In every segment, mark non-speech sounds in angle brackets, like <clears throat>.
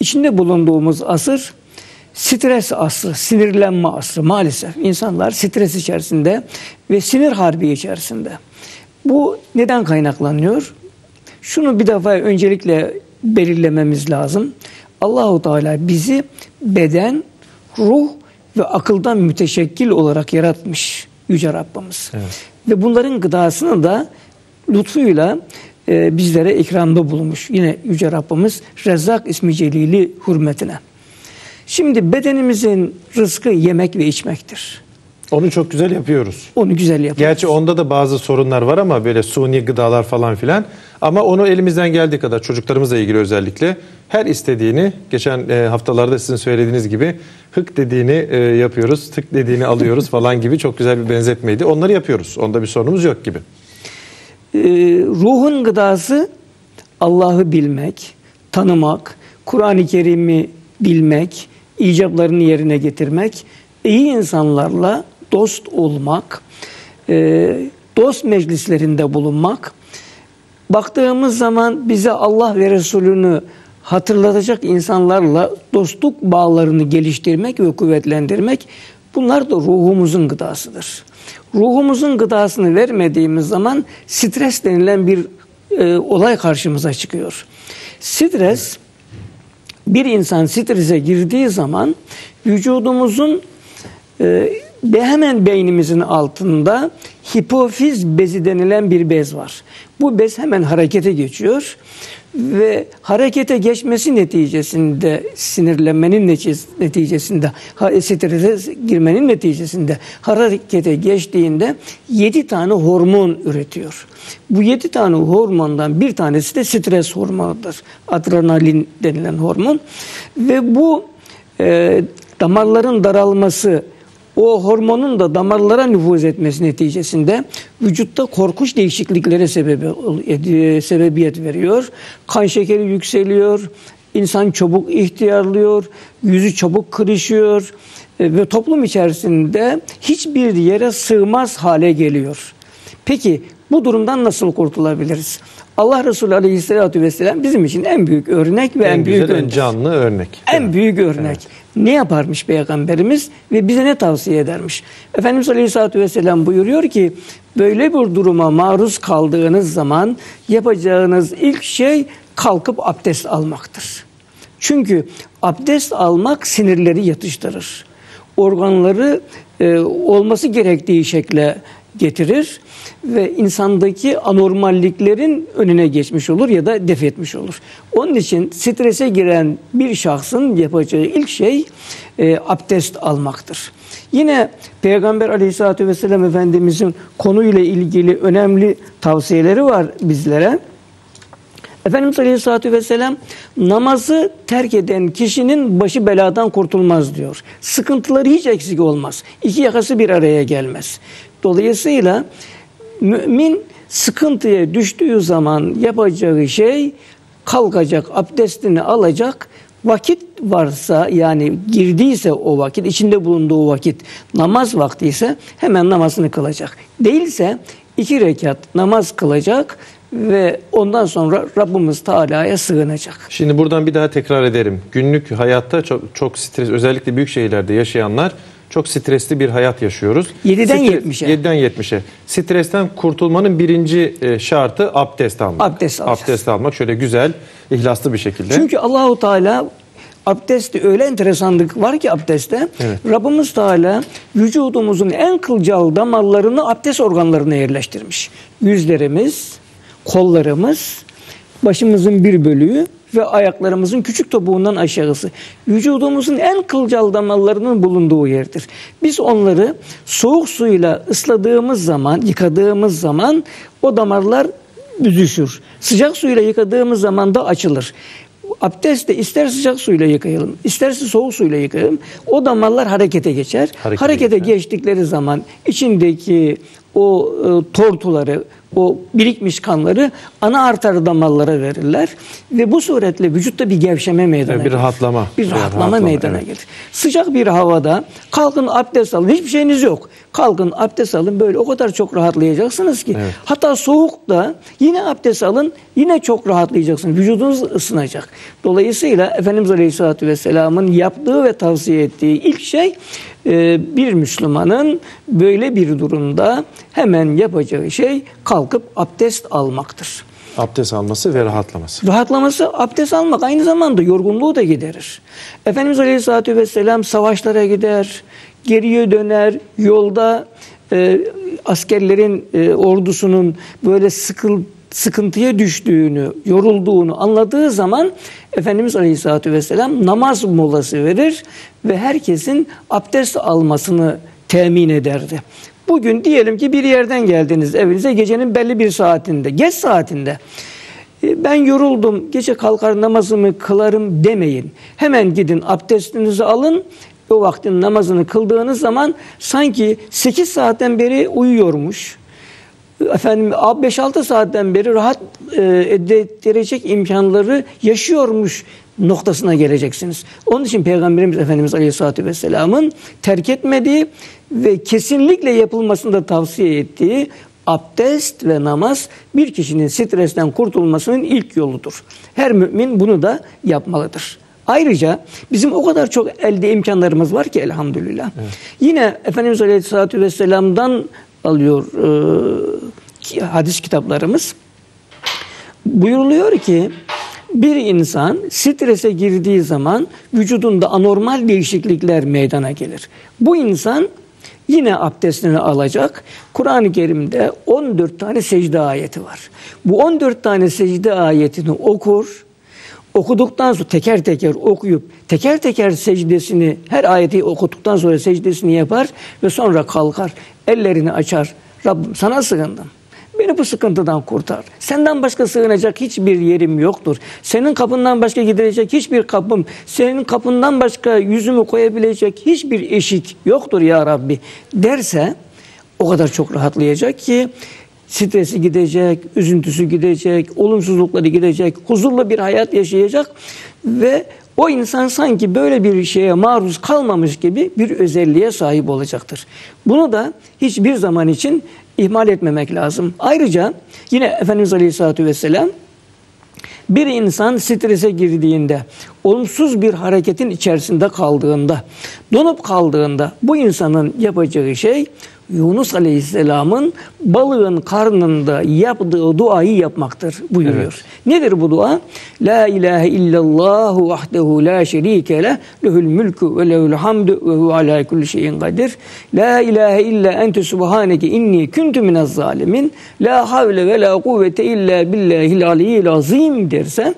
içinde bulunduğumuz asır stres asrı, sinirlenme asrı maalesef. insanlar stres içerisinde ve sinir harbi içerisinde. Bu neden kaynaklanıyor? Şunu bir defa öncelikle belirlememiz lazım. Allahu Teala bizi beden, ruh ve akıldan müteşekkil olarak yaratmış yüce Rabbimiz. Evet. Ve bunların gıdasını da lütfuyla e, bizlere ikramda bulunmuş. Yine yüce Rabbimiz Rezzak ismi celili hürmetine. Şimdi bedenimizin rızkı yemek ve içmektir. Onu çok güzel yapıyoruz. Onu güzel yapıyoruz. Gerçi onda da bazı sorunlar var ama böyle suni gıdalar falan filan. Ama onu elimizden geldiği kadar çocuklarımızla ilgili özellikle her istediğini geçen e, haftalarda sizin söylediğiniz gibi hık dediğini e, yapıyoruz, tık dediğini alıyoruz <laughs> falan gibi çok güzel bir benzetmeydi. Onları yapıyoruz. Onda bir sorunumuz yok gibi. Ee, ruhun gıdası Allah'ı bilmek, tanımak, Kur'an-ı Kerim'i bilmek, icablarını yerine getirmek, iyi insanlarla dost olmak, e, dost meclislerinde bulunmak, baktığımız zaman bize Allah ve Resulünü hatırlatacak insanlarla dostluk bağlarını geliştirmek ve kuvvetlendirmek bunlar da ruhumuzun gıdasıdır. Ruhumuzun gıdasını vermediğimiz zaman stres denilen bir e, olay karşımıza çıkıyor. Stres bir insan strese girdiği zaman vücudumuzun e, hemen beynimizin altında hipofiz bezi denilen bir bez var. Bu bez hemen harekete geçiyor ve harekete geçmesi neticesinde sinirlenmenin neticesinde strese girmenin neticesinde harekete geçtiğinde 7 tane hormon üretiyor. Bu 7 tane hormondan bir tanesi de stres hormonudur. Adrenalin denilen hormon ve bu e, damarların daralması o hormonun da damarlara nüfuz etmesi neticesinde vücutta korkunç değişikliklere sebebi, sebebiyet veriyor. Kan şekeri yükseliyor, insan çabuk ihtiyarlıyor, yüzü çabuk kırışıyor e, ve toplum içerisinde hiçbir yere sığmaz hale geliyor. Peki bu durumdan nasıl kurtulabiliriz? Allah Resulü Aleyhisselatü Vesselam bizim için en büyük örnek ve en, en büyük güzel, en canlı örnek. En büyük örnek. Evet. Ne yaparmış Peygamberimiz ve bize ne tavsiye edermiş? Efendimiz Aleyhisselatü Vesselam buyuruyor ki böyle bir duruma maruz kaldığınız zaman yapacağınız ilk şey kalkıp abdest almaktır. Çünkü abdest almak sinirleri yatıştırır. Organları e, olması gerektiği şekle getirir ve insandaki anormalliklerin önüne geçmiş olur ya da def etmiş olur. Onun için strese giren bir şahsın yapacağı ilk şey e, abdest almaktır. Yine Peygamber aleyhissalatü vesselam Efendimizin konuyla ilgili önemli tavsiyeleri var bizlere. Efendimiz Aleyhisselatü Vesselam namazı terk eden kişinin başı beladan kurtulmaz diyor. Sıkıntıları hiç eksik olmaz. İki yakası bir araya gelmez. Dolayısıyla mümin sıkıntıya düştüğü zaman yapacağı şey kalkacak, abdestini alacak, vakit varsa yani girdiyse o vakit, içinde bulunduğu vakit namaz vakti ise hemen namazını kılacak. Değilse iki rekat namaz kılacak ve ondan sonra Rabbimiz Teala'ya sığınacak. Şimdi buradan bir daha tekrar ederim. Günlük hayatta çok, çok stres özellikle büyük şehirlerde yaşayanlar çok stresli bir hayat yaşıyoruz. 7'den Stre 70'e. 7'den 70'e. Stresten kurtulmanın birinci e, şartı abdest almak. Abdest alacağız. Abdest almak şöyle güzel, ihlaslı bir şekilde. Çünkü Allahu Teala abdestte öyle enteresanlık var ki abdestte. Evet. Rabbimiz Teala vücudumuzun en kılcal damarlarını abdest organlarına yerleştirmiş. Yüzlerimiz, kollarımız, başımızın bir bölüğü ve ayaklarımızın küçük topuğundan aşağısı. Vücudumuzun en kılcal damarlarının bulunduğu yerdir. Biz onları soğuk suyla ısladığımız zaman, yıkadığımız zaman o damarlar büzüşür. Sıcak suyla yıkadığımız zaman da açılır. Abdestte ister sıcak suyla yıkayalım, isterse soğuk suyla yıkayalım. O damarlar harekete geçer. Harekete, harekete geçtikleri zaman içindeki o e, tortuları, o birikmiş kanları ana arter damarlara verirler ve bu suretle vücutta bir gevşeme meydana Evet, bir gelir. rahatlama. Bir Bir rahatlama, rahatlama, meydana evet. gelir. Sıcak bir havada kalkın abdest alın. Hiçbir şeyiniz yok. Kalkın abdest alın. Böyle o kadar çok rahatlayacaksınız ki. Evet. Hatta soğukta yine abdest alın. Yine çok rahatlayacaksınız. Vücudunuz ısınacak. Dolayısıyla Efendimiz Aleyhisselatü Vesselam'ın yaptığı ve tavsiye ettiği ilk şey e, bir Müslümanın böyle bir durumda hemen yapacağı şey kalkıp abdest almaktır. Abdest alması ve rahatlaması. Rahatlaması abdest almak aynı zamanda yorgunluğu da giderir. Efendimiz Aleyhisselatü Vesselam savaşlara gider, geriye döner, yolda e, askerlerin e, ordusunun böyle sıkıl, sıkıntıya düştüğünü, yorulduğunu anladığı zaman Efendimiz Aleyhisselatü Vesselam namaz molası verir ve herkesin abdest almasını temin ederdi. Bugün diyelim ki bir yerden geldiniz evinize gecenin belli bir saatinde, geç saatinde. E, Ben yoruldum, gece kalkar namazımı kılarım demeyin. Hemen gidin abdestinizi alın. O vaktin namazını kıldığınız zaman sanki 8 saatten beri uyuyormuş. Efendim 5-6 saatten beri rahat e, elde ettirecek imkanları yaşıyormuş noktasına geleceksiniz. Onun için Peygamberimiz Efendimiz Aleyhisselatü Vesselam'ın terk etmediği ve kesinlikle yapılmasını da tavsiye ettiği abdest ve namaz bir kişinin stresten kurtulmasının ilk yoludur. Her mümin bunu da yapmalıdır. Ayrıca bizim o kadar çok elde imkanlarımız var ki elhamdülillah. Yine Efendimiz Aleyhisselatü Vesselam'dan alıyor e, hadis kitaplarımız. Buyuruluyor ki bir insan strese girdiği zaman vücudunda anormal değişiklikler meydana gelir. Bu insan yine abdestini alacak. Kur'an-ı Kerim'de 14 tane secde ayeti var. Bu 14 tane secde ayetini okur. Okuduktan sonra teker teker okuyup teker teker secdesini her ayeti okuduktan sonra secdesini yapar ve sonra kalkar ellerini açar. Rabbim sana sığındım. Beni bu sıkıntıdan kurtar. Senden başka sığınacak hiçbir yerim yoktur. Senin kapından başka gidilecek hiçbir kapım, senin kapından başka yüzümü koyabilecek hiçbir eşik yoktur ya Rabbi derse o kadar çok rahatlayacak ki stresi gidecek, üzüntüsü gidecek, olumsuzlukları gidecek, huzurlu bir hayat yaşayacak ve o insan sanki böyle bir şeye maruz kalmamış gibi bir özelliğe sahip olacaktır. Bunu da hiçbir zaman için ihmal etmemek lazım. Ayrıca yine Efendimiz Aleyhisselatü Vesselam bir insan strese girdiğinde, olumsuz bir hareketin içerisinde kaldığında, donup kaldığında bu insanın yapacağı şey Yunus Aleyhisselam'ın balığın karnında yaptığı duayı yapmaktır buyuruyor. Nedir bu dua? لا إله إلا الله وحده لا شريك له له الملك وله الحمد وهو على كل شيء قدير. لا إله إلا أنت سبحانك إني كنت من الظالمين. لا حول ولا قوة إلا بالله العلي العظيم dersen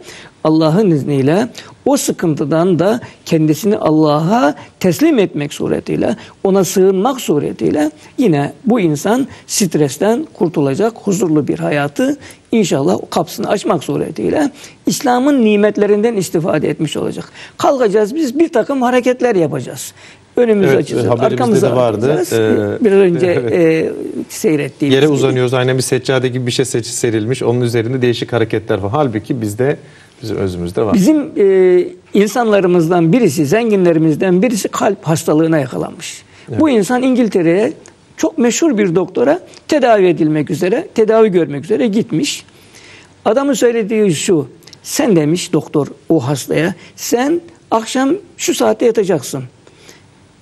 Allah'ın izniyle o sıkıntıdan da kendisini Allah'a teslim etmek suretiyle, ona sığınmak suretiyle yine bu insan stresten kurtulacak, huzurlu bir hayatı inşallah kapısını açmak suretiyle İslam'ın nimetlerinden istifade etmiş olacak. Kalkacağız biz bir takım hareketler yapacağız. Önümüz Evet, arkamızı de vardı. Ee, Biraz önce evet. e, seyrettiğimiz Yere gibi. uzanıyoruz aynen bir seccade gibi bir şey serilmiş. Onun üzerinde değişik hareketler var. Halbuki bizde bizim özümüzde var. Bizim e, insanlarımızdan birisi, zenginlerimizden birisi kalp hastalığına yakalanmış. Bu insan İngiltere'ye çok meşhur bir doktora tedavi edilmek üzere, tedavi görmek üzere gitmiş. Adamın söylediği şu, sen demiş doktor o hastaya, sen akşam şu saatte yatacaksın.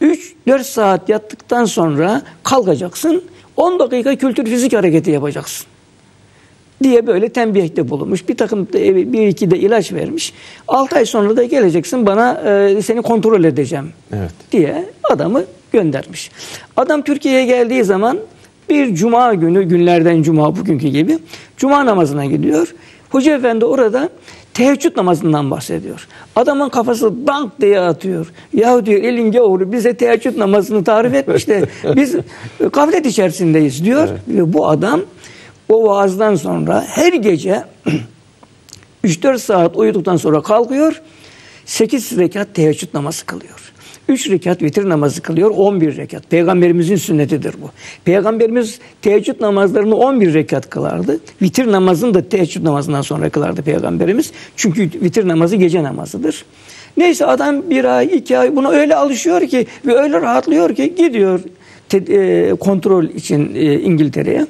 3-4 saat yattıktan sonra kalkacaksın. 10 dakika kültür fizik hareketi yapacaksın diye böyle tembihte bulunmuş. Bir takım bir iki de ilaç vermiş. 6 ay sonra da geleceksin bana e, seni kontrol edeceğim Evet. diye adamı göndermiş. Adam Türkiye'ye geldiği zaman bir cuma günü günlerden cuma bugünkü gibi cuma namazına gidiyor. Hoca efendi orada teheccüd namazından bahsediyor. Adamın kafası dank diye atıyor. Ya diyor elin gavuru bize teheccüd namazını tarif etmiş de biz gaflet içerisindeyiz diyor. Ve bu adam o vaazdan sonra her gece <clears throat> 3-4 saat uyuduktan sonra kalkıyor. 8 rekat teheccüd namazı kılıyor. 3 rekat vitir namazı kılıyor 11 rekat. Peygamberimizin sünnetidir bu. Peygamberimiz teheccüd namazlarını 11 rekat kılardı. Vitir namazını da teheccüd namazından sonra kılardı Peygamberimiz. Çünkü vitir namazı gece namazıdır. Neyse adam bir ay, iki ay buna öyle alışıyor ki ve öyle rahatlıyor ki gidiyor te- e, kontrol için e, İngiltere'ye.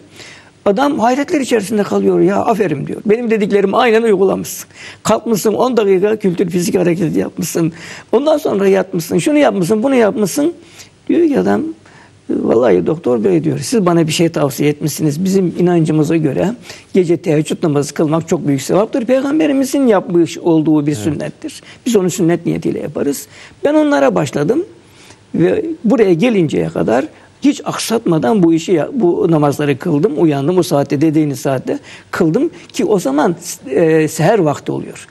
Adam hayretler içerisinde kalıyor ya aferin diyor. Benim dediklerimi aynen uygulamışsın. Kalkmışsın 10 dakika kültür fizik hareketi yapmışsın. Ondan sonra yatmışsın. Şunu yapmışsın bunu yapmışsın. Diyor ki adam vallahi doktor bey diyor siz bana bir şey tavsiye etmişsiniz. Bizim inancımıza göre gece teheccüd namazı kılmak çok büyük sevaptır. Peygamberimizin yapmış olduğu bir sünnettir. Biz onu sünnet niyetiyle yaparız. Ben onlara başladım. Ve buraya gelinceye kadar hiç aksatmadan bu işi bu namazları kıldım. Uyandım o saatte dediğiniz saatte kıldım ki o zaman e, seher vakti oluyor.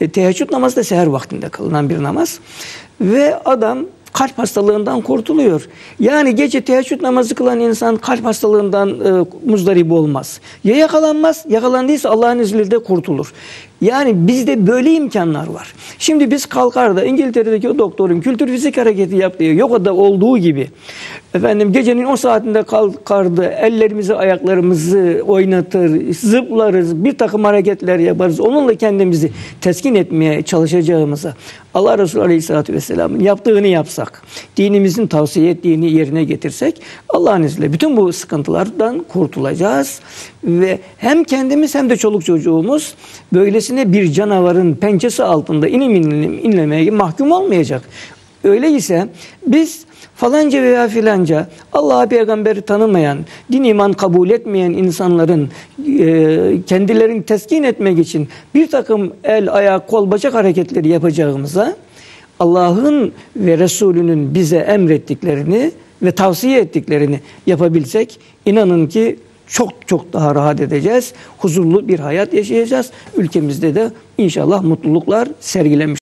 E, teheccüd namazı da seher vaktinde kılınan bir namaz. Ve adam kalp hastalığından kurtuluyor. Yani gece teheccüd namazı kılan insan kalp hastalığından e, muzdarip olmaz. Ya yakalanmaz, yakalandıysa Allah'ın izniyle de kurtulur. Yani bizde böyle imkanlar var. Şimdi biz kalkar da İngiltere'deki o doktorun kültür fizik hareketi yaptığı yogada olduğu gibi efendim gecenin o saatinde kalkardı ellerimizi ayaklarımızı oynatır zıplarız bir takım hareketler yaparız onunla kendimizi teskin etmeye çalışacağımıza Allah Resulü Aleyhisselatü Vesselam'ın yaptığını yapsak dinimizin tavsiye ettiğini yerine getirsek Allah'ın izniyle bütün bu sıkıntılardan kurtulacağız ve hem kendimiz hem de çoluk çocuğumuz böylesine bir canavarın pençesi altında inim inim inlemeye mahkum olmayacak. Öyleyse biz falanca veya filanca Allah'a peygamberi tanımayan, din iman kabul etmeyen insanların e, kendilerini teskin etmek için bir takım el, ayak, kol, bacak hareketleri yapacağımıza Allah'ın ve Resulünün bize emrettiklerini ve tavsiye ettiklerini yapabilsek inanın ki çok çok daha rahat edeceğiz. Huzurlu bir hayat yaşayacağız. Ülkemizde de inşallah mutluluklar sergilenmiş